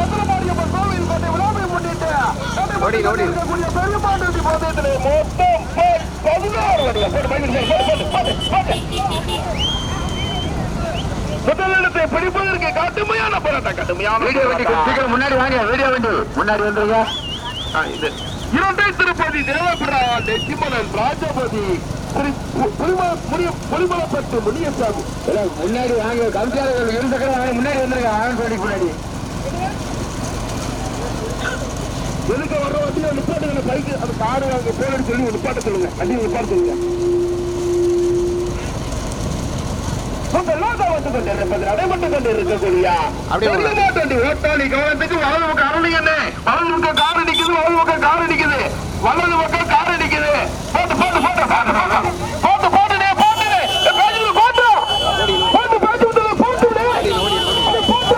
சந்திரமாரியம்மன் கோவில் கோட்டை விழாவை முன்னிட்டு. இருக்கக்கூடிய பெருமாண்டு போதத்திலே மொத்தம் பதினாறு. முதலிடத்தை பிடிப்பதற்கு கடுமையான போராட்டம் கடுமையான வீடியோ வண்டி முன்னாடி வாங்க வீடியோ வண்டி முன்னாடி வந்துருங்க. இது. இரண்டை திருப்பதி தேவபிரா நெச்சிமலன் ராஜபதி முனியசாமி. முன்னாடி வாங்க கம்சாரர்கள் இரு சக்கரம் வாங்க முன்னாடி வந்துருங்க. ஆனந்த் முன்னாடி. எதுக்கு வர்ற வண்டியை நிப்பாட்டுங்க பைக்கு அந்த காடு அங்க பேரடி சொல்லி நிப்பாட்ட சொல்லுங்க. வண்டியை நிப்பாட்ட சொல்லுங்க. உங்களோட வந்து கொண்டிருப்பது நடைபெற்று கொண்டிருக்கக்கூடிய அப்படியே வாங்க. பெரியமாட்டு வண்டி ஓட்டாளி கவனத்துக்கு வலது பக்கம் அருளி என்ன வலது பக்கம் கார் அடிக்குது வலது பக்கம் கார் அடிக்குது வலது பக்கம் கார் அடிக்குது போட்டு போட்டு போட்டு போட்டு போட்டு போட்டு போட்டு டேய், போட்டு டேய், பேஜுல போட்டு போட்டு பேஜு விட்டு போட்டு விடு. அட, போட்டு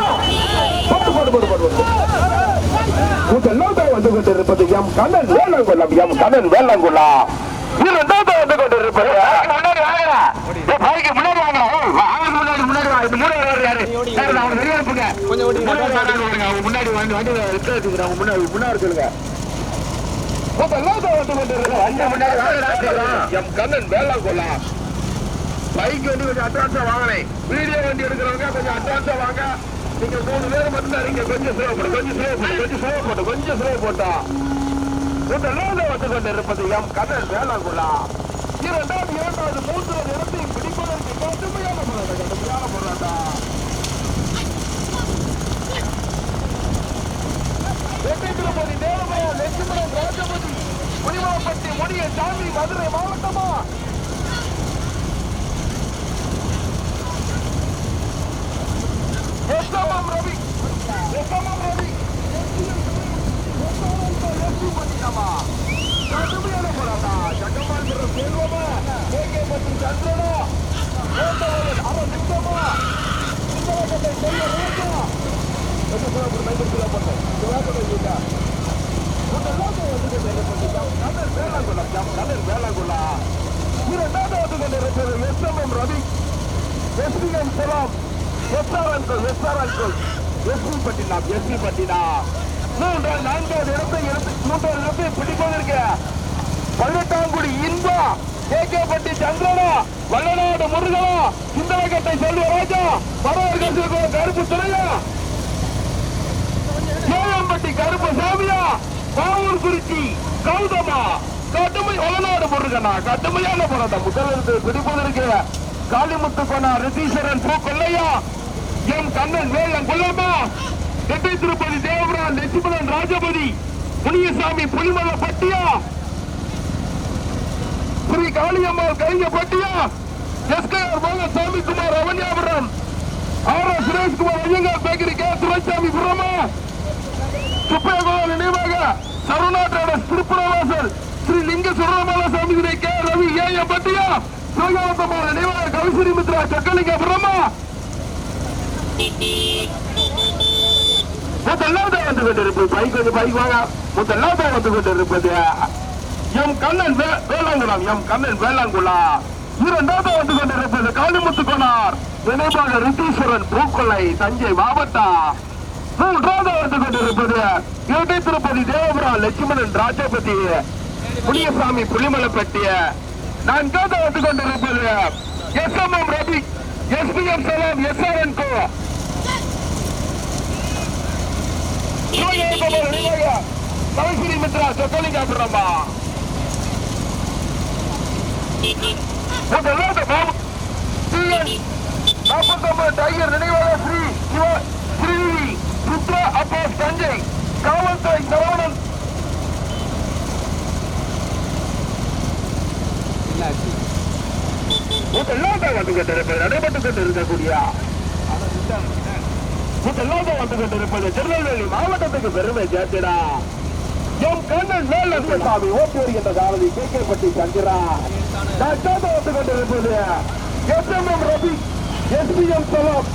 போட்டு போட்டு போட்டு போட்டு போட்டு முதலாவது வந்து கொண்டிருப்பது எம் கண்ணன் வேளாங்குளம் எம் கண்ணன் வேளாங்குளா இரண்டாவது வந்து கொண்டிருப்பது முன்னாடி வாங்கடா பைக்கு முன்னாடி வாங்க. வாங்க முன்னாடி முன்னாடி வாங்க இந்த மூணு பேர் யாரு? அவங்க வெளியே அனுப்புங்க கொஞ்சம் ஓடி. முன்னாடி வாங்க, வாங்க, அவங்க முன்னாடி வந்து வச்சுக்கிறேன் அவங்க முன்னாடி முன்னாடி சொல்லுங்க வந்து வாங்கடா கண்ணன் வேளாங்குளா பைக் வண்டி கொஞ்சம் அட்வான்ஸா வாங்கினேன். வீடியோ வண்டி எடுக்கிறவங்க கொஞ்சம் அட்வான்ஸா வாங்க. நீங்க மூணு பேர் மட்டும் நீங்க கொஞ்சம் ஸ்லோ போட்டு கொஞ்சம் ஸ்லோ போட்டு கொஞ்சம் ஸ்லோ போட்டு கொஞ்சம் ஸ்லோ போட்டா முதலாவது வந்து கொண்டு இருப்பது எம் கண்ணன் வேளாங்குளா. இரண்டாவது இரண்டாவது மூன்றாவது இடத்தை பிடிப்பதற்கு கடுமையான போராட்டம் கடுமையான போராட்டம் வெற்றி திருப்பதி தேவமயம் லட்சுமணன் ராஜபதி முனிமாப்பட்டி முடிய சாமி மதுரை மாவட்டமா? எஸ்எம்எம் ரவி எஸ்எம்எம் ரவி கடுமையான போராட்டம் ஜக்கமால் பெற செல்வமா கேகே பற்றி சந்திரனா ஓட்டவர்கள் அவன் நிச்சயமா சுந்தரகத்தை செய்ய ராஜா கொஞ்சம் சிவப்பு மைக்கு சிவப்பட்டோம் சிவப்பட்டோம் இல்லையா முதலாவது வந்து கொண்டிருப்பது கண்ணன் வேளாங்குளம் எம் கண்ணன் வேளாங்குளா இரண்டாவது வந்து கொண்டிருப்பது எஸ்எம்எம் ரவி எஸ்பிஎம் செலாம் எஸ்ஆர் அன்கோல் எஸ்ஆர் அன்கோல் எஸ்பி பட்டினா எஸ்பி பட்டினா மூன்றாவது நான்காவது இடத்தை எடுத்து மூன்றாவது இடத்தை பிடிப்பதற்கு பதினெட்டாம் குடி இன்பா கே பட்டி சந்திரனா வல்லநாடு முருகனா சிந்தனக்கட்டை செல்வராஜா வரவர்கள் கருப்பு துறையா சேலம்பட்டி கருப்பு சாமியா? பாவூர் குறிச்சி கௌதமா? கடுமை வளநாடு முருகனா? கடுமையான போராட்டம் முதலிருந்து பிடிப்பதற்கு காளிமுத்து கொண்டா ரிதீஸ்வரன் பூ கொல்லையா எம் கண்ணன் வேலன் கொல்லம்மா. நெட்டை திருப்பதி தேவபுரான் லட்சுமணன் ராஜபதி முனியசாமி புலிமல பட்டியா. ஸ்ரீ காளியம்மாள் கலிங்க பட்டியா. எஸ்கேஆர் மோகன் Kumar Avanyapuram. R S Sureshkumar Iyengar bakery K Duraisamy புரமா சுப்பையகோவில் நினைவாக சரணாட்டோட திருப்புரவாசல். ஸ்ரீ லிங்க சுரமால சாமி கே ரவி ஏ எம் பட்டியா. சிவகாந்தமான நினைவாக கவிசிரி மித்ரா சக்கலிங்க பிரம்மா. முதலாவது வந்து கொண்டிருப்பது பைக் வந்து பைக் வாங்க. முதலாவது வந்து கொண்டிருப்பது எம் கண்ணன் வேளாங்குளம். எம் கண்ணன் வேளாங்குளா இரண்டாவது வந்து கொண்டிருப்பது காளிமுத்து கோனார் நினைவாக ரித்தீஸ்வரன் பூக்கொலை தஞ்சை மாவட்டம். மூன்றாவது வந்து கொண்டிருப்பது இரட்டை திருப்பதி தேவபுரா லட்சுமணன் ராஜபதி புளியசாமி புளிமலைப்பட்டிய நான்காவது வந்து கொண்டிருப்பது S M M Ravi SPM P Salam S R N கோ கவிசிரி மித்ரா சொக்கலிங்க பிரம்மா முதலாவது நாற்பத்தொன்பது டைகர் ஸ்ரீ சிவ ஸ்ரீ புத்ரா அப்பாஸ் தஞ்சை. காவல்துறை சரவணன் முதலாவது வந்து கொண்டிருப்பது நடைபெற்றுக் கொண்டிருக்கக்கூடிய முதலாக வந்து கொண்டிருப்பது திருநெல்வேலி மாவட்டத்துக்கு பெருமை சேர்த்திடா. எம் கண்ணன் வேலசாமி ஓட்டி வருகின்ற சாரதி கே கே பட்டி சந்திரா வந்து கொண்டிருப்பது S M M Ravi S P M செலவ்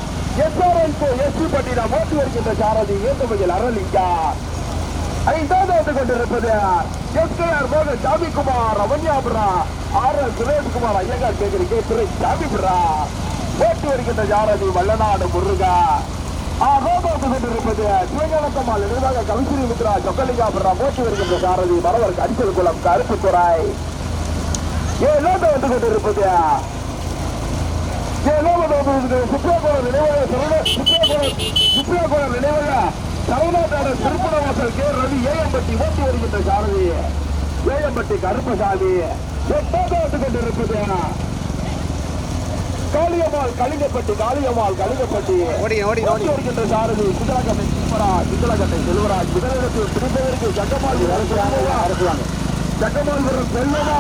S R N S P பட்டினம் ஓட்டி வருகின்ற சாரதி ஐந்தாவது வந்து கொண்டிருப்பது எஸ் கே ஆர் மோகன் சாமிக்குமார் அவன்யாபுரா. ஆர் எஸ் சுரேஷ்குமார் ஐயங்கார் கேக்குறி கே துறை சாமிபுரா ஓட்டி வருகின்ற சாரதி வல்லநாடு முருகா. ஆகோபாத்து கொண்டிருப்பது சிவஞானத்தம்மாள் நிர்வாக கவிஸ்ரீ மித்ரா சொக்கலிங்காபுரா ஓட்டி வருகின்ற சாரதி மரவர் அடிச்சல் குளம் கருப்புத்துறை. ஏழாவது வந்து கொண்டிருப்பது ஏழாவது சுப்ரகோணம் நினைவாக சரவண சுப்ரகோணம் சுப்ரகோணம் நினைவாக சரவணாட்டான திருப்பணவாசல் கே. ரவி ஏஎம்பட்டி ஓட்டி வருகின்ற சாரதி ஏஎம்பட்டி கருப்பசாமி. எட்டாவது கொண்டிருப்பது காளியம்மாள் கலிங்கப்பட்டி காளியம்மாள் கலிங்கப்பட்டி. ஓடிங்க, ஓடிங்க, ஓட்டி வருகின்ற சாரதி குஜராகட்டை செல்வராஜ் குஜராகட்டை செல்வராஜ். முதலிடத்தில் பிடிப்பதற்கு ஜக்கமால் அரசுவாங்க. ஜக்கமால் வரும் செல்வமா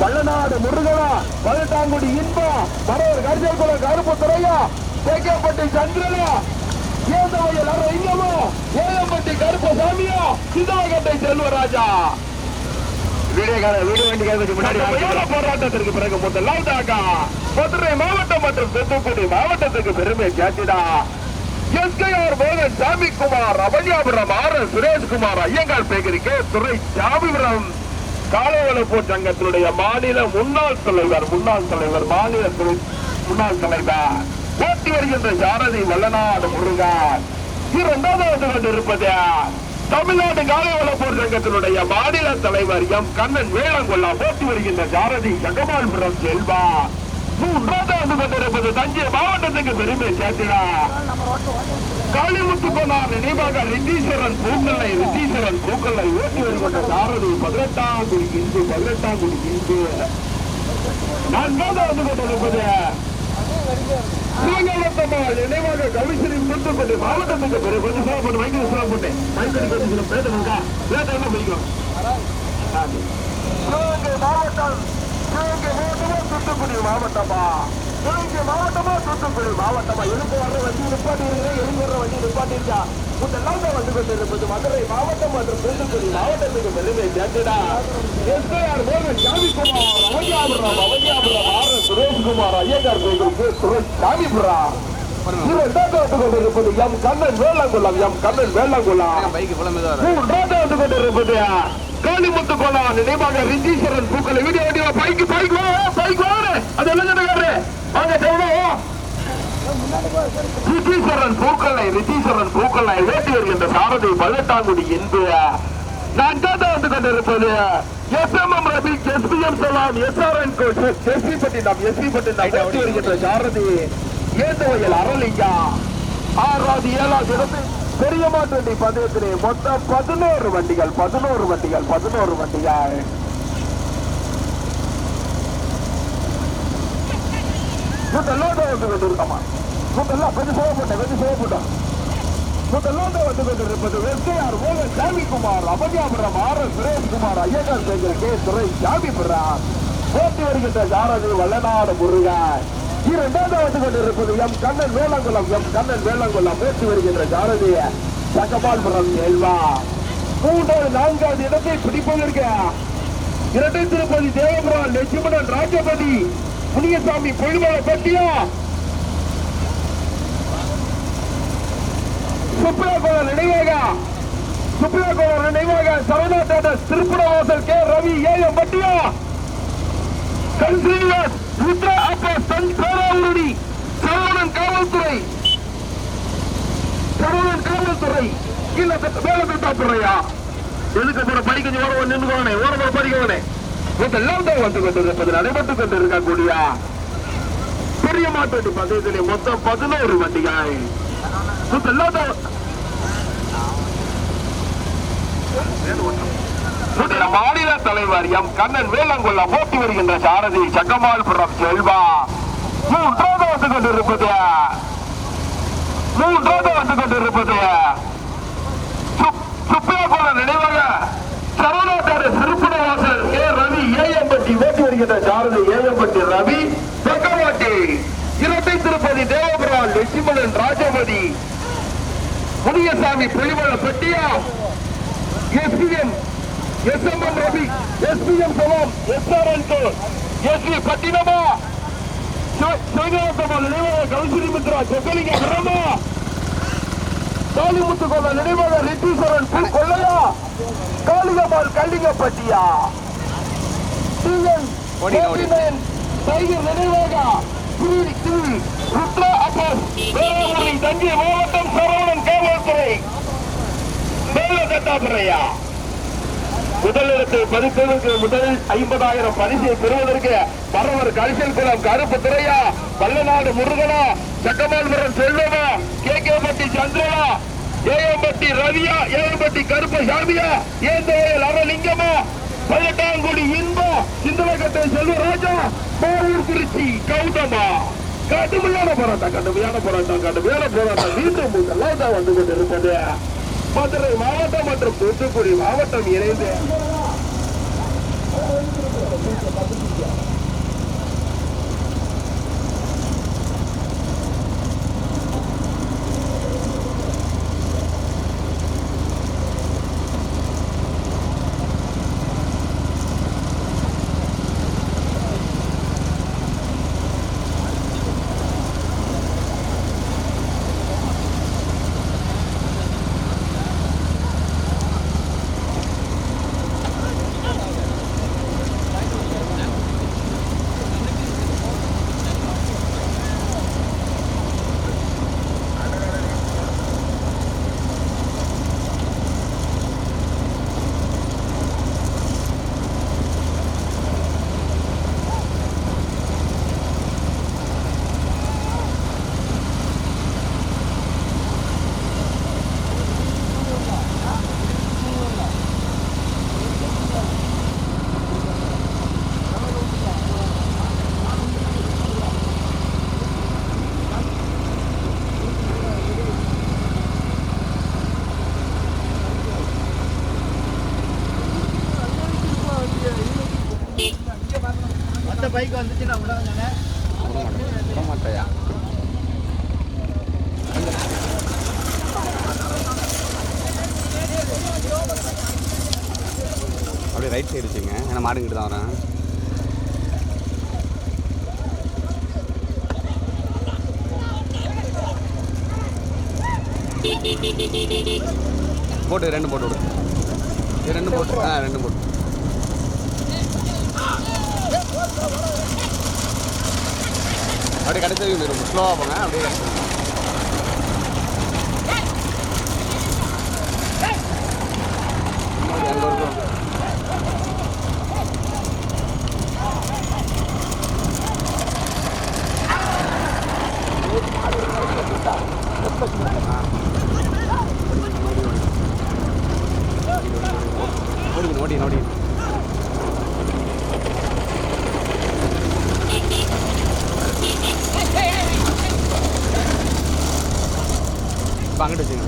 வள்ளநாடு முருகனா? பழட்டாங்குடி இன்பா மரவர் கரிசல் குல கருப்பு துறையா? தேக்கப்பட்டி சந்திரனா? ஏந்தவையில் அற இங்கமோ ஏஎம்பட்டி கருப்பசாமியா? சிதாகட்டை செல்வராஜா? போராட்டத்திற்கு பிறகு முதலாவதாக மதுரை மாவட்டம் மற்றும் தூத்துக்குடி மாவட்டத்துக்கு பெருமை சேர்த்திடா. எஸ்கைஆர் மோகன் சாமிக்குமார் அவனியாபுரம் ஆர் எஸ் சுரேஷ்குமார் ஐயங்கார் பேக்கரிக்கு துறை சாமிபுரம் காலவளப்போர் சங்கத்தினுடைய மாநில முன்னாள் தலைவர் முன்னாள் தலைவர் மாநில முன்னாள் தலைவர். போட்டி வருகின்ற சாரதி வல்லநாடு முருகன். இரண்டாவது வந்து கொண்டிருப்பது தமிழ்நாடு காலை வளப்போர் சங்கத்தினுடைய மாநில தலைவர் எம். கண்ணன் வேளங்கொல்லா போட்டி வருகின்ற ஜாரதி ஜெகமால்புரம் செல்வா. மூன்றாவது வந்து கொண்டிருப்பது தஞ்சை மாவட்டத்துக்கு பெருமை சேர்த்தினா காளிமுத்துக்கோனார் நினைவாக ரித்தீஸ்வரன் பூக்கல்லை ரித்தீஸ்வரன் பூக்கல்லை ஓட்டி வருகின்ற ஜாரதி பதினெட்டாம் குடி இந்து பதினெட்டாம் குடி இந்து நான்காவது வந்து கொண்டிருப்பது நினைவாக கவிசரி தூத்துக்குடி மாவட்டத்துக்கு கொஞ்சம் சேவை பண்ணு மைக்கு சேவை பண்ணு மைக்கு கொஞ்சம் பேசணுங்க பேசணும் பிடிக்கும் சிவகங்கை மாவட்டம் சிவகங்கை மாவட்டமா தூத்துக்குடி மாவட்டமா? சிவகங்கை மாவட்டமா தூத்துக்குடி மாவட்டமா? எழுந்து வர்ற வண்டி நிப்பாட்டி இருக்கிறேன் எழுந்து வர்ற வண்டி நிப்பாட்டி இருக்கா தான் வந்து கொண்டிருப்பது மதுரை மாவட்டம் மற்றும் தூத்துக்குடி மாவட்டத்துக்கு பெருமை சேர்த்துடா. எஸ்ஐஆர் மோகன் சாமிக்குமார் அவனியாபுரம் அவனியாபுரம் ஆர் எஸ் சுரேஷ்குமார் ஐயங்கார் கோயிலுக்கு சுரேஷ் சாமிபுரம் இரண்டாவது வந்து கொண்டிருப்பது எம். கண்ணன் வேளாங்குளம் எம். கண்ணன் வேளாங்குளம். வந்து கொண்டிருப்பது காளிமுத்து கோலா நினைவாக ரிஜீஸ்வரன் பூக்களை வீடியோ வீடியோ பைக் பைக் வா பைக் வாரு அது எல்லாம் கிடையாது வாங்க செவனோ ரிஜீஸ்வரன் பூக்களை ரிஜீஸ்வரன் பூக்களை ஓட்டி வருகின்ற சாரதி பதினெட்டாங்குடி என்று நான்காவது வந்து கொண்டிருப்பது S M M Rabi S P M Salam S R N coach S P பட்டினம் எஸ் பி பட்டினம் ஓட்டி வருகின்ற சாரதி ஏந்தவையில் அரளிங்கா ஆறாவது ஏழாவது இடத்தில் பெரிய மாட்டு பந்தயத்திலே மொத்தம் பதினோரு வண்டிகள் பதினோரு வண்டிகள் பதினோரு வண்டிகள். இதெல்லாம் தான் வந்து கொண்டிருக்கமா? இதெல்லாம் கொஞ்சம் சேவப்பட்டேன் கொஞ்சம் சேவப்பட்டோம் இதெல்லாம் வந்து கொண்டிருப்பது வெஸ்கையார் மோகன் Samikumar அபஜாபுரம் R S Sureshkumar Iyengar Sekar K துறை சாமிபுரம் போட்டி வருகின்ற ஜாரதி வல்லநாடு முருகன். இரண்டாவது வந்து கொண்டிருப்பது எம் கண்ணன் வேளாங்குளம் எம் கண்ணன் வேளாங்குளம். போட்டி வருகின்ற ஜாரதி சங்கபால்புரம் செல்வா மூன்றாவது நான்காவது இடத்தை பிடிப்பதற்கு இரட்டை திருப்பதி தேவபுரம் லட்சுமணன் ராஜபதி முனியசாமி பொழுமலை பட்டியா. சுப்ரகோல நினைவாக. சுப்ரகோல நினைவாக. சரவணாட்டோட திருப்பணவாசல் கே. ரவி ஏஎம் பட்டியா. சன் ஸ்ரீனிவாஸ் ருத்ரா அப்பா சன் பேராவூரணி சரவணன் காவல்துறை. சரவணன் காவல்துறை. இல்ல வேலை திட்டாத்துறையா எதுக்கு அப்புறம் படிக்க ஓரம் நின்றுக்கோனே ஓரம் படிக்கவனே. இதெல்லாம் தான் வந்து கொண்டிருப்பது நடைபெற்றுக் கொண்டிருக்கக்கூடிய பெரிய மாட்டு பந்தயத்திலே மொத்தம் பதினோரு வண்டிகள். இதெல்லாம் தான் நம்முடைய மாநில தலைவர் எம். கண்ணன் வேலங்குள்ள போட்டி வருகின்ற சாரதி சங்கமால்புரம் செல்வா. மூன்றாவது வந்து கொண்டிருப்பது. மூன்றாவது வந்து கொண்டிருப்பது. சுப்- சுப்பிரமணிய நினைவாக சரவணாட்டாறு திருப்பணவாசல் ஏ ரவி ஏஎம்பட்டி ஓட்டி வருகின்ற சாரதி ஏஎம்பட்டி ரவி பக்கவாட்டி இரட்டை திருப்பதி தேவபுரம் லட்சுமணன் ராஜபதி முனியசாமி புலிமலை பட்டியா எஸ்பிஎம் எஸ்எம்எம் ரவி எஸ்பிஎம் சலம் எஸ்ஆர்என் எஸ்வி பட்டினமா? சிவகாந்தமா நினைவாக கௌசரி மித்ரா சொக்கலிங்க பிரமா காளிமுத்து கொள்ள நினைவாக ரித்தீஸ்வரன் பி. கொள்ளையா ஓடிங்க, ஓடிங்க. டைகர் நினைவாக ருத்ரா அப்பாஸ் வேளாங்கண்ணி தஞ்சை மாவட்டம் சரவணன். காவல்துறை மேல முதலிடத்தை பதிப்பதற்கு முதல் ஐம்பதாயிரம் பரிசை பெறுவதற்கு பரவர் கரிசல் குளம் கருப்பு துறையா பல்லநாடு முருகனா சக்கமால்புரம் செல்வமா கே. கே. பட்டி சந்திரனா ஏஎம்பட்டி ரவியா ஏஎம்பட்டி கருப்பசாமியா ஏந்தோயல் அவலிங்கமா பல்லட்டாங்குடி இன்பா சிந்தலக்கட்டை செல்வராஜா போரூர் குறிச்சி கௌதமா. கடுமையான போராட்டம் கடுமையான போராட்டம் கடுமையான போராட்டம். மீண்டும் தான் வந்து கொண்டிருப்பது மதுரை மாவட்டம் மற்றும் தூத்துக்குடி மாவட்டம் இணைந்து. பைக் வந்துச்சுன்னா விடாங்க விட மாட்டேயா அப்படியே ரைட் சைடு வச்சுங்க. ஏன்னா மாடுங்கிட்டு தான் வரேன். போட்டு ரெண்டு போட்டு விடு. ரெண்டு போட்டு ஆ ரெண்டு போட்டு. அப்படியே கடைசி வரைக்கும் ஸ்லோவாக போங்க அப்படியே கடைசி வரைக்கும். இன்னும் அங்க இருக்கும். ஓடி ஓடி ஓடி இப்போ அங்கிட்டு வச்சுங்க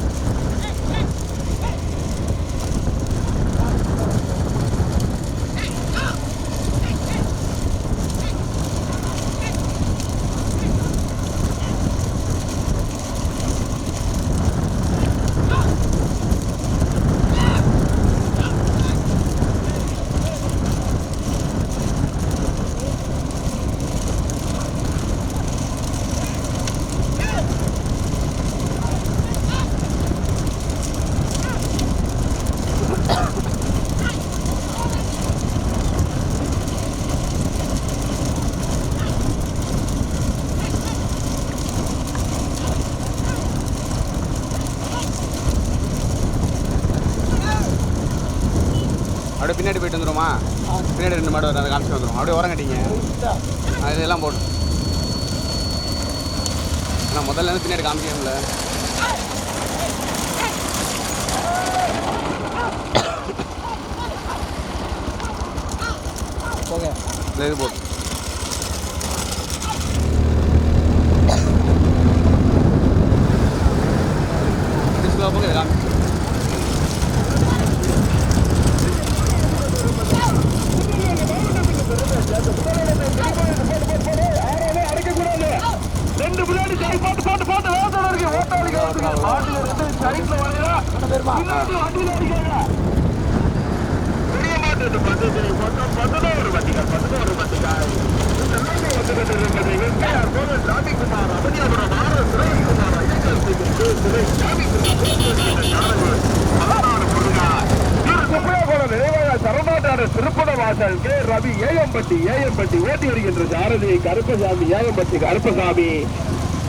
அப்படியே பின்னாடி போயிட்டு வந்துருமா பின்னாடி ரெண்டு மாடு வரும் அதை காமிச்சு வந்துடும் அப்படியே உரம் கட்டிங்க. அது இதெல்லாம் போட்டு ஆனால் முதல்ல இருந்து பின்னாடி காமிக்கணும்ல. இந்த இது போட்டு டிஸ்பிளே போங்க இதை காமி ரெண்டு பின்னாடி சரி போட்டு போட்டு போட்டு வேகத்தோட இருக்கு ஓட்டாளிகள் ஆட்டில் இருந்து சைக்கிள் வருமா இன்னொரு வண்டியில் அடிக்காங்க பெரிய மாட்டு பந்தத்தில் மொத்தம் பதினோரு வண்டிகள் பதினோரு வண்டிகள் இந்த நாடு வந்து கொண்டிருப்பது வெங்கையார் போல ராமிகுமார் அவனியாபுரம் ஆர் எஸ் சுரேஷ்குமார் ஐயங்கள் சுரேஷ் ராமிகுமார் பதினாறு முருகார் திரு சுப்பையாகுளம் நினைவாக சரமாட்டான திருப்பண வாசல் கே ரவி ஏஎம்பட்டி ஏஎம்பட்டி ஓட்டி வருகின்ற சாரதி கருப்பசாமி ஏஎம்பட்டி கருப்பசாமி.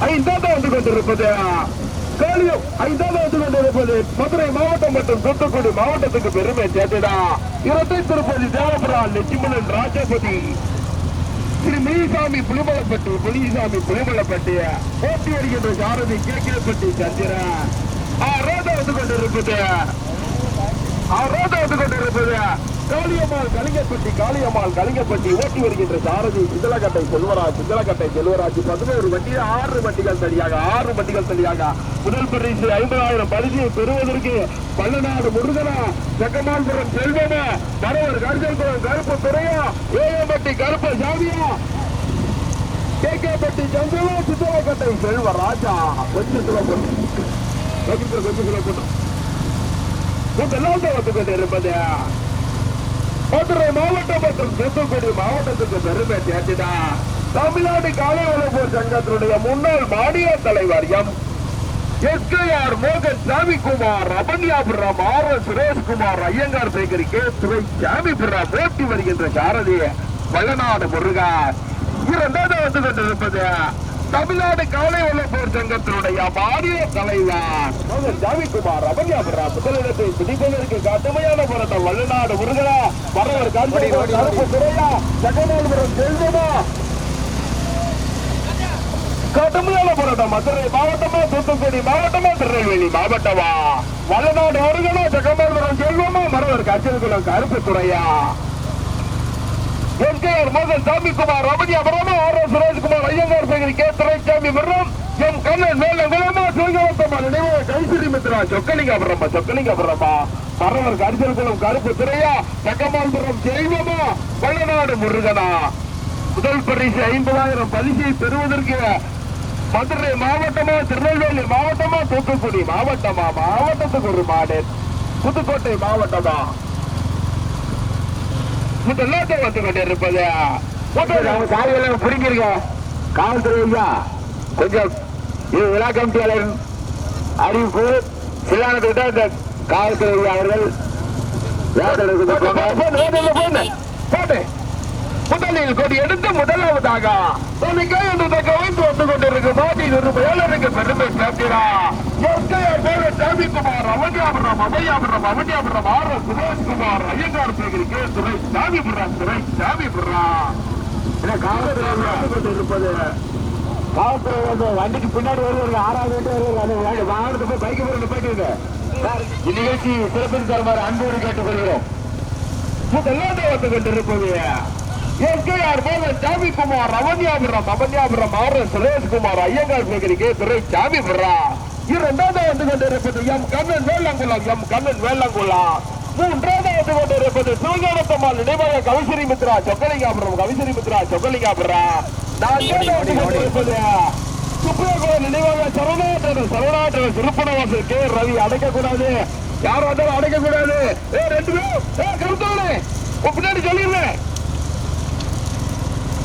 ஐந்தாக வந்து கொண்டிருப்பது காளியம் ஐந்தாக வந்து கொண்டிருப்பது மதுரை மாவட்டம் மற்றும் தூத்துக்குடி மாவட்டத்துக்கு பெருமை சேர்த்துடா. இரட்டை திருப்பதி தேவபுரா லட்சுமணன் ராஜபதி. திரு முனிசாமி புலிமலைப்பட்டி முனிசாமி புலிமலைப்பட்டி ஓட்டி வருகின்ற சாரதி கே. கேப்பட்டி சந்திரன் ரோதா வந்து கொண்டிருப்பது ரோதா வந்து கொண்டிருப்பது காளியம்மாள் கலிங்கப்பட்டி காளியம்மாள் கலிங்கப்பட்டி ஓட்டி வருகின்ற சாரதி சிந்தலகட்டை செல்வராஜ் சிந்தலகட்டை செல்வராஜ். பதினோரு வண்டி ஆறு வண்டிகள் தனியாக ஆறு வண்டிகள் தனியாக முதல் பரிசு ஐம்பதாயிரம் பரிசு பெறுவதற்கு பல்லநாடு முருகனா செக்கமான்புரம் செல்வமா மரவர் கருஜல்புரம் கருப்பு துறையா ஏஎம்பட்டி கருப்பு சாமியா கேகேபட்டி சந்திரா சிந்தலகட்டை செல்வராஜா. கொஞ்சம் கிலோ போட்டு கொஞ்சம் கிலோ கொஞ்சம் கிலோ போட்டு வந்து மதுரை மாவட்டம் மற்றும் தூத்துக்குடி மாவட்டத்துக்கு பெருமை சேர்த்துடா. தமிழ்நாடு காலை உழவோர் சங்கத்தினுடைய முன்னாள் மாநில தலைவர் எம். எஸ்கேஆர் மோகன் சாமிக்குமார் அபன்யாபுரம் ஆர். எஸ். சுரேஷ்குமார் ஐயங்கார் சேகரி கே. துறை சாமிபுரம் போட்டி வருகின்ற சாரதி வள்ளநாடு முருகா இரண்டாவது வந்து கொண்டிருப்பது தமிழ்நாடு காலை உழப்போர் சங்கத்தினுடைய மாநில தலைவர் மோகன் சாமிக்குமார் அபன்யாபுரம் முதலிடத்தை பிடிப்பதற்கு கடுமையான போராட்டம். வள்ளநாடு முருகனா வரவர் ஓடி, கருப்பு துறையா ஜெகநாதபுரம் செல்வமா கடுமையான போராட்டம். மதுரை மாவட்டமா தூத்துக்குடி மாவட்டமா திருநெல்வேலி மாவட்டமா? வல்லநாடு முருகனா ஜெகநாதபுரம் செல்வமா மரவர் கச்சல்குளம் கருப்பு துறையா எம்கேஆர் மோகன் சாமிக்குமார் ரமணியாபுரமா ஆர் எஸ் சுரேஷ்குமார் ஐயங்கார் சேகரி கே துரைசாமி விரம் எம் கண்ணன் மேல குலமா சிவகவத்தம்மா நினைவு கைசிரி மித்ரா சொக்கலிங்காபுரமா சொக்கலிங்காபுரமா மரவர் கரிசல்குளம் கருப்பு துறையா சக்கமால்புரம் ஜெய்வமா வள்ளநாடு முருகனா. முதல் பரிசு ஐம்பதாயிரம் பரிசை பெறுவதற்கு மதுரை மாவட்டமா திருநெல்வேலி மாவட்டமா தூத்துக்குடி மாவட்டமா மாவட்டத்துக்கு ஒரு மாடு. புதுக்கோட்டை மாவட்டமா. முதலாக வந்து கொண்டிருப்பது. அவங்க காலையில் பிடிங்கிருக்க காவல்துறை கொஞ்சம் இது விழா கமிட்டியாளர் அறிவிப்பு சிலானத்துக்கிட்ட இந்த காவல்துறை அவர்கள் போட்டு. முதலில் கொடி எடுத்து முதலாவதாக தனக்கே என்று கவிழ்ந்து வந்து கொண்டிருக்கு மாட்டி நிருபையாளருக்கு பெருமை சேர்க்கிறா எஸ்கையார் பேர Samikumar Avaniyapuram அவையாபுரம் Avaniyapuram R Sureshkumar Iyengar bakery K துறை சாமிபுரம் கொண்டிருப்பது காவல்துறை வந்து வண்டிக்கு பின்னாடி வருவாங்க ஆறாவது வருவாங்க வாகனத்தை போய் பைக்கு போய் போயிட்டு இந்நிகழ்ச்சி சிறப்பின் தருமாறு அன்போடு கேட்டுக்கொள்கிறோம். முதலாவது வந்து கொண்டிருப்பது எஸ்கேஆர் மோகன் Samikumar Avanyapuram Avanyapuram R Sureshkumar Iyengar bakery K. துறை சாமிபுரம் இரண்டாவது வந்து கொண்டிருப்பது எம். கண்ணன் வேளங்குளம் எம். கண்ணன் வேளங்குளம். மூன்றாவது வந்து கொண்டிருப்பது சிவகானத்தம்மாள் நினைவாக கவிசரி மித்ரா சொக்கலிங்காபுரம் கவிசரி மித்ரா சொக்கலிங்காபுரம். நான்காவது வந்து கொண்டிருப்பது சுப்ரகுலம் நினைவாக சரவணாட்டர் சரவணாட்டர் திருப்பணவாசல் கே. ரவி அடைக்க கூடாது யாரும் வந்தாலும் அடைக்க கூடாது ஏ ரெண்டு பேரும் பின்னாடி சொல்லிடுறேன்.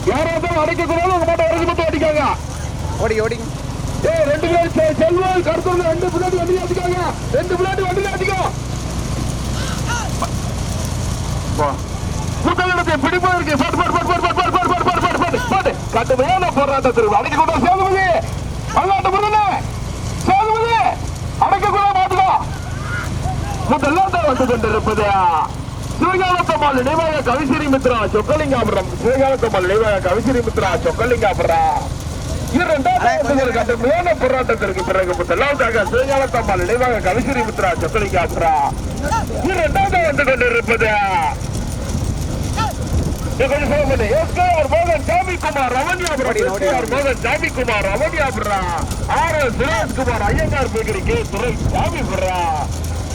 யாரும் வந்தாலும் அடைக்க கூடாது உங்க மட்டும் அரசு மட்டும் அடிக்காங்க ஓடி ஓடி ஏ ரெண்டு பேரும் செ- செல்வம் கருத்தவங்க ரெண்டு பின்னாடி வண்டி அடிக்காங்க ரெண்டு பின்னாடி வண்டியில அடிக்கும் முதலிடத்தை பிடிப்பதற்கு பாட்டு பாட்டு பாட்டு பாட்டு பாட்டு பாட்டு பாட்டு பாட்டு பாட்டு பாட்டு கடுமையான போராட்டத்திற்கு அடைக்க கூட சேதுமதி அல்லாட்ட முருகனே சேதுமதி அடைக்க கூட மாட்டுக்கோ முதலாவது வந்து கொண்டிருப்பது శ్రీకాళకమ్మ நினைவாக కవిసిరి మిత్ర చొక్కలింగాపురం శ్రీకాళకమ్మ నిడివాయ కవిసిరి మిత్ర చొక్కలింగాపురా போராட்டத்திற்கு பிறகு முதலாவதாக ஸ்ரீகாலத்தம்மா நினைவாக கவிசிரி மித்ரா சொக்கலிங்காபுரா. இரண்டாவது வந்து கொண்டிருப்பது. மோகன் சாமிக்குமார் ரமணியாபுரம். மோகன் Samikumar R S Sureshkumar Iyengar bakery K. துரை சாமிபுரா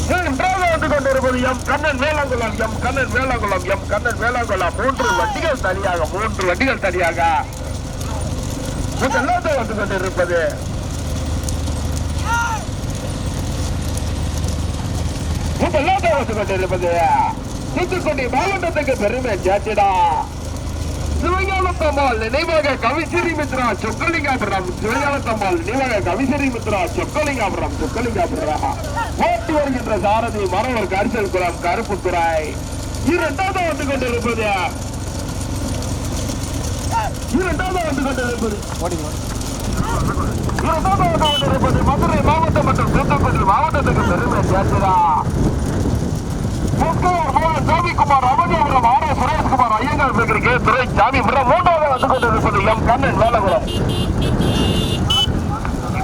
மூன்றாவது வந்து கொண்டிருப்பது M Kannan Velankulam M Kannan Velankulam M Kannan Velankulam மூன்று வண்டிகள் தனியாக மூன்று வண்டிகள் தனியாக முதலாவது வந்து கொண்டிருப்பது முதலாவது வந்து கொண்டிருப்பது தூத்துக்குடி மாவட்டத்துக்கு பெருமை சேர்த்திடா. சிவஞானத்தம்மாள் நினைவாக கவிசிறி மித்ரா சொக்கலிங்காபுரம். சிவஞானத்தம்மாள் நினைவாக கவிசிறி மித்ரா சொக்கலிங்காபுரம் சொக்கலிங்காபுரம் வருகின்ற சாரதி மரவர் கரிசல் குளம் கருப்புத்துறை. இரண்டாவது வந்து கொண்டிருப்பது இரண்டாவது வந்து கொண்டிருப்பது. இரண்டாவது வந்து கொண்டிருப்பது மதுரை மாவட்டம் மற்றும் தூத்துக்குடி மாவட்டத்துக்கு பெருமை சேர்த்துடா ஜாமிக்குமார் அமதியாபுரம் ஆர் எஸ் சுரேஷ்குமார் ஐயங்கார் பேக்கரிக்கு துறை ஜாமி மூன்றாவது வந்து கொண்டிருப்பது எம் கண்ணன் வேலகுலம்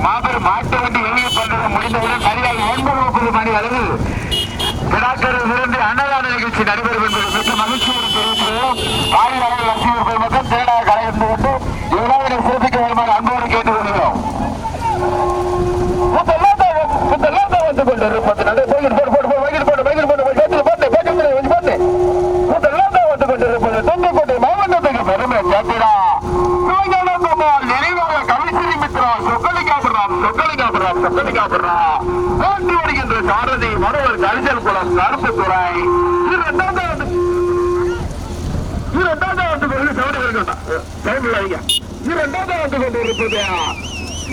மாபெரும் மாட்டு வண்டி வெளியே பண்றது முடிந்தவுடன் கரியால் ஒன்பது முப்பது மணி அளவில் விடாக்கரை இருந்து அன்னதான நிகழ்ச்சி நடைபெறும் என்பது மிக மகிழ்ச்சியோடு தெரிவிக்கிறோம் காலை அளவில் லட்சுமி பெருமக்கள் தேடாக கலைந்து கொண்டு இவ்விழாவினை சிறப்பிக்க வருமாறு அன்போடு கேட்டுக் கொள்கிறோம் வந்து கொண்டிருப்பது நல்ல போகிட்டு போட்டு போட்டு போட்டு வைக்கிட்டு போட்டு வைக்கிட்டு போட்டு போட்டு போட்டு போட்டு போட்டு போட்டு முதல்லாம் வந்து கொண்டிருப்பது தூத்துக்குடி மாவட்டத்துக்கு பெருமை சேர்த்திடா சிவஞானந்தம்மாள் நினைவாக கவிசிறி மித்ரா சொக்கலிகாபுரம் சொக்கலிகாபுரம் சொக்கலிகாபுரம் ஓட்டி வருகின்ற சாரதி மறுவர் கரிசல் குளம் கருப்புத்துறை. இரண்டாவது வந்து இரண்டாவது வந்து கொண்டு சவுடி வைக்கணும் சவுடி வைங்க இரண்டாவது வந்து கொண்டிருப்பது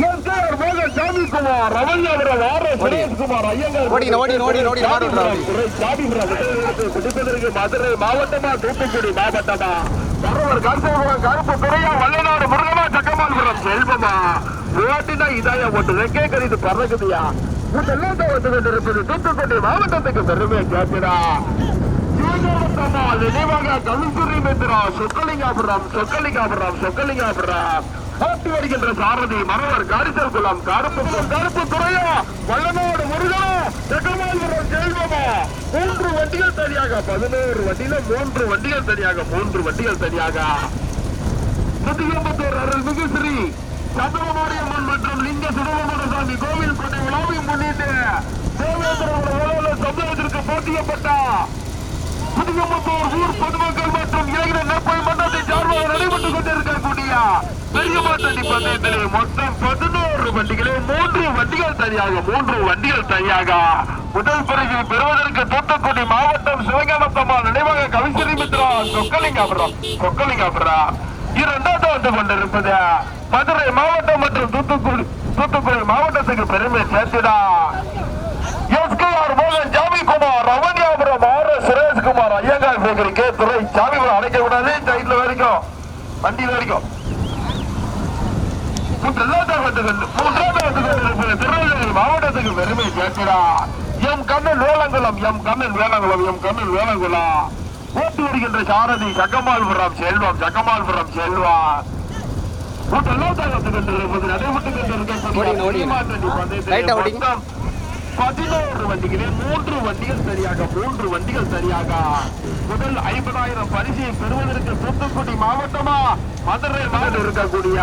எஸ்ஆர் மோகன் சாமிக்குமார் ரவஞ்சாபுரம் ஆர் எஸ் சுரேஷ்குமார் ஐயங்கார். மதுரை மாவட்டமா? தூத்துக்குடி மாவட்டமா? பரவர் கருத்தபுரம் கருப்பு துறையா வல்லநாடு முருகமா சக்கமால்புரம் செல்வமா? ஓட்டினா இதாயா ஓட்டு ரெக்கே கருது பறக்குதியா இதெல்லாம் தான் வந்து கொண்டிருப்பது. தூத்துக்குடி மாவட்டத்துக்கு பெருமை கேட்கிறா நினைவாக கவிசுரி மித்ரா சொக்கலிங்காபுரம் சொக்கலிங்காபுரம் சொக்கலிங்காபுரம் ஓட்டி வருகின்ற சாரதி மரவர் காரிசல் குளம் கருப்பு கருப்பு துறையா. வல்லநாடு முருகனா செக்கமால்புரம் செல்வமா. மூன்று வண்டிகள் தனியாக பதினோரு வண்டியில மூன்று வண்டிகள் தனியாக மூன்று வண்டிகள் தனியாக. முத்துகம்பத்தூர் அருள்மிகு ஸ்ரீ சந்திரமாரியம்மன் மற்றும் லிங்க சுடலமனசாமி கோவில் கொண்டை விழாவை முன்னிட்டு தேவேந்திர சமுதாயத்திற்கு போட்டியப்பட்ட புதுகம்பத்தூர் ஊர் பொதுமக்கள் மற்றும் இளைஞர் நற்பை மன்றத்தை சார்பாக நடைபெற்றுக் கொண்டிருக்கக்கூடிய பெரிய மாட்டணி பந்தயத்திலே மொத்தம் பதினோரு வண்டிகளே மூன்று வண்டிகள் தனியாக மூன்று வண்டிகள் தனியாக முதல் பிறகு பெறுவதற்கு தூத்துக்குடி மாவட்டம் சிவகாமத்தம்மாள் நினைவாக கவிசரி மித்ரா சொக்கலிங்காபுரம் சொக்கலிங்காபுரம் இரண்டாவது வந்து கொண்டிருப்பது மதுரை மாவட்டம் மற்றும் தூத்துக்குடி தூத்துக்குடி மாவட்டத்துக்கு பெருமை சேர்த்துடா. எஸ்கேஆர் மோகன் ஜாமிக்குமார் ரமணியாபுரம் ஆர் சுரேஷ்குமார் ஐயங்கார் பேக்கரிக்கு துறை ஜாமிபுரம் அடைக்க கூடாது. சைட்ல வரைக்கும் வண்டியில வரைக்கும். திருநெல்வேலி மாவட்டத்துக்கு பெருமை சேர்க்கிறார் M Kannan Velankulam M Kannan Velankulam M Kannan Velankulam. ஓட்டு வருகின்ற சாரதி சக்கமால்புரம் செல்வம் சக்கமால்புரம். மொத்தம் பதினோரு வண்டிகளில் மூன்று வண்டிகள் சரியாக மூன்று வண்டிகள் சரியாக. முதல் ஐம்பதாயிரம் பரிசை பெறுவதற்கு தூத்துக்குடி மாவட்டமா? மதுரை மாவட்டம் இருக்கக்கூடிய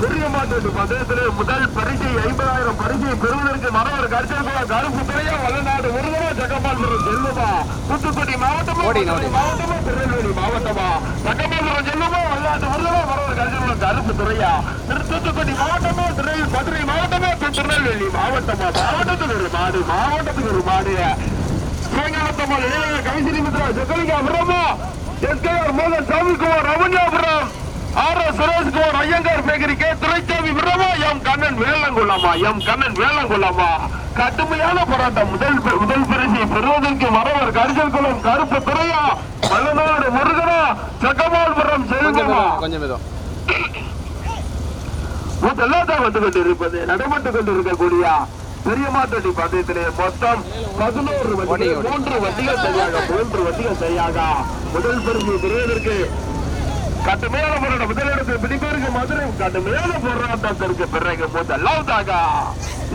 பெரிய மாட்டு பந்தயத்திலே முதல் பரிசை ஐம்பதாயிரம் பரிசை பெறுவதற்கு மரவர் கரிசல்குளம் கருப்பு துறையா வல்லநாடு முருகனா ஜெகமால்புரம் செல்வமா தூத்துக்குடி மாவட்டமா. மாவட்டமா திருநெல்வேலி மாவட்டமா? ஜெகமால்புரம் செல்வமா வல்லாண்டு முருகனா மரவர் கரிசல்குளம் கருப்பு துறையா தூத்துக்குடி மாவட்டமா திருநெல்வேலி மதுரை மாவட்டமா திரு- திருநெல்வேலி மாவட்டமா? மாவட்டத்துக்கு ஒரு மாடு மாவட்டத்துக்கு ஒரு மாடு. சிவஞானத்தம்மாள் இளைஞர் கவிசிரி மித்ரா சொக்கலிங்காபுரமா எஸ்கேஆர் மோகன் Samikumar Ramaniyapuram. R S Sureshkumar Iyengar bakery K Duraichami விரமா M Kannan வேளங்குள்ளமா எம் கண்ணன் வேளங்குள்ளமா கடுமையான போராட்டம். முதல் முதல் பரிசை பெறுவதற்கு வரவர் கரிசல் குளம் கருப்பு துறையா மலநாடு முருகனா சக்கமால்புரம் மெதுவா, கொஞ்சம் மெதுவா முதலாவது வந்து கொண்டிருப்பது நடைபெற்றுக் கொண்டிருக்கக்கூடிய பெரிய மாட்டடி பந்தயத்திலே மொத்தம் பதினோரு வண்டிகள். மூன்று வண்டிகள் சரியாக மூன்று வண்டிகள் சரியாக முதல் பரிசு பெறுவதற்கு கடுமையான போராட்டம். முதலிடத்தை பிடிப்பதற்கு மதுரை கடுமையான போராட்டத்திற்கு பிறகு முதலாவதாக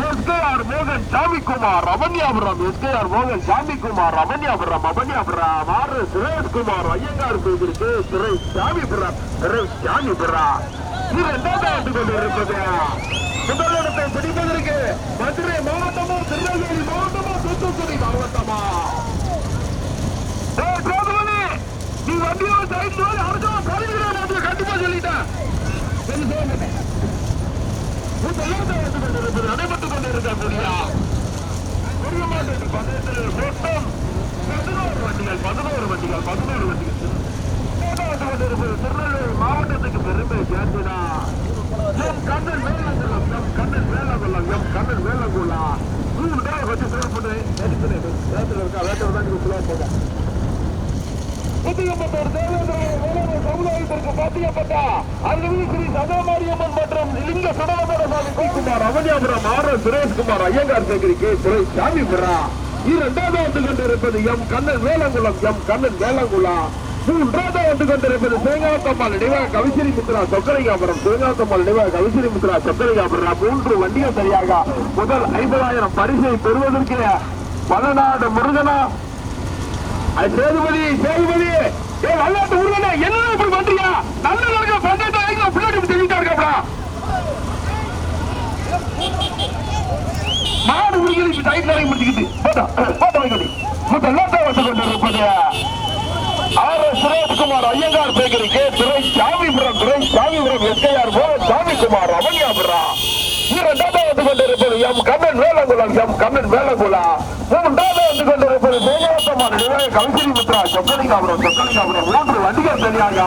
எஸ்கேஆர் மோகன் சாமிக்குமார் ரமணியாபுரம். எஸ்கேஆர் மோகன் சாமிக்குமார் ரமணியாபுரம். ரமணியாபுரம் ஆறு சுரேஷ்குமார் ஐயங்கார் பேசிற்கு துறை சாமிபுரம் துறை சாமிபுரம் இரண்டாவது ஆண்டு கொண்டிருப்பது முதலிடத்தை பிடிப்பதற்கு மதுரை மாவட்டமா திருநெல்வேலி மாவட்டமா தூத்துக்குடி மாவட்டமா? சும்மா சொல்லிட்டான். நடைபெற்றுக் பதினெட்டு பதினோரு வண்டிகள் பதினோரு வண்டிகள் பதினோரு வண்டிகள். திருநெல்வேலி மாவட்டத்துக்கு பெருமை சேர்த்துடா M Kannan Velankulam M Kannan Velankulam M Kannan Velankulam. மூணு தடவை வச்சு சிறப்பு நேரத்தில் இருக்கா வேட்டை தான் நீங்க போக போங்க புதியம்பத்தூர் சமுதாயத்திற்கு பாத்தியப்பட்ட அருள்மிகு ஸ்ரீ சதாமாரியம்மன் மற்றும் லிங்க சுடலமர சுவாமி குமார் அவனியாபுரம் ஆர் எஸ் சுரேஷ்குமார் ஐயங்கார் சேகரி கே. துறை சாமி புறா இரண்டாவது வந்து கொண்டிருப்பது எம் கண்ணன் வேலங்குளம் எம் கண்ணன் வேலங்குளம் மூன்றாவது வந்து கொண்டிருப்பது சேங்காத்தம்மாள் நினைவாக கவிசிரி முத்ரா சொக்கலிங்காபுரம் சேங்காத்தம்மாள் நினைவாக கவிசிரி முத்ரா சொக்கலிங்காபுரம் மூன்று வண்டிகள் சரியாக முதல் ஐம்பதாயிரம் பரிசை பெறுவதற்கு பலநாடு முருகனா சேதுபதி சேதுபதி. ஏ வல்லாட்டு உருவனே என்ன இப்படி பண்றியா நல்ல நடக்க பஞ்சாயத்து வரைக்கும் பிள்ளைக்கு தெரிவிட்டா இருக்கப்படா மாடு உருகிறது இப்படி டைட் நிறைய முடிச்சுக்கிட்டு போட்டா போட்டா வைக்கடி மொத்த எல்லாத்தா வச்சு கொண்டு ஆர் எஸ் சுரேஷ்குமார் ஐயங்கார் பேக்கரிக்கு துறை சாமிபுரம் துறை சாமிபுரம் எஸ்கையார் போல சாமிக்குமார் அவனியாபுரம் இரண்டாவது வந்து கொண்டிருப்பது எம் கண்ணன் வேலங்குளம் எம் கண்ணன் வேலங்குளம். மூன்றாவது வந்து கொண்டிருப்பது சேகரத்தமான நிலைய கவிசிரி முத்ரா சொக்கலிங்காபுரம் சொக்கலிங்காபுரம். மூன்று வண்டிகள் சரியாக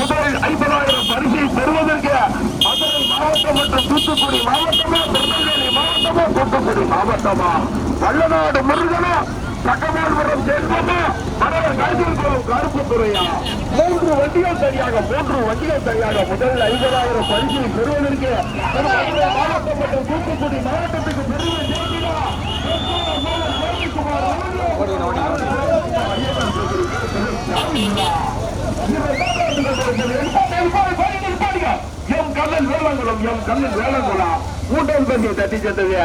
முதலில் ஐம்பதாயிரம் பரிசை பெறுவதற்கு மதுரை மாவட்டம் மற்றும் தூத்துக்குடி மாவட்டமா திருநெல்வேலி மாவட்டமா தூத்துக்குடி மாவட்டமா? வல்லநாடு முருகனா சக்கமால்புரம் செல்வமா மணவர் கருத்தில் கருப்பு துறையா மூன்று வண்டிகள் சரியாக மூன்று வண்டிகள் சரியாக முதல் ஐம்பதாயிரம் பரிசை பெறுவதற்கு மாவட்டம் மற்றும் தூத்துக்குடி மாவட்டத்துக்கு பெருமை செய்தியா எம் கண்ணன் வேளாங்குளம் எம் கண்ணன் வேளாங்குளம் மூன்றாவது பந்தியை தட்டி சென்றது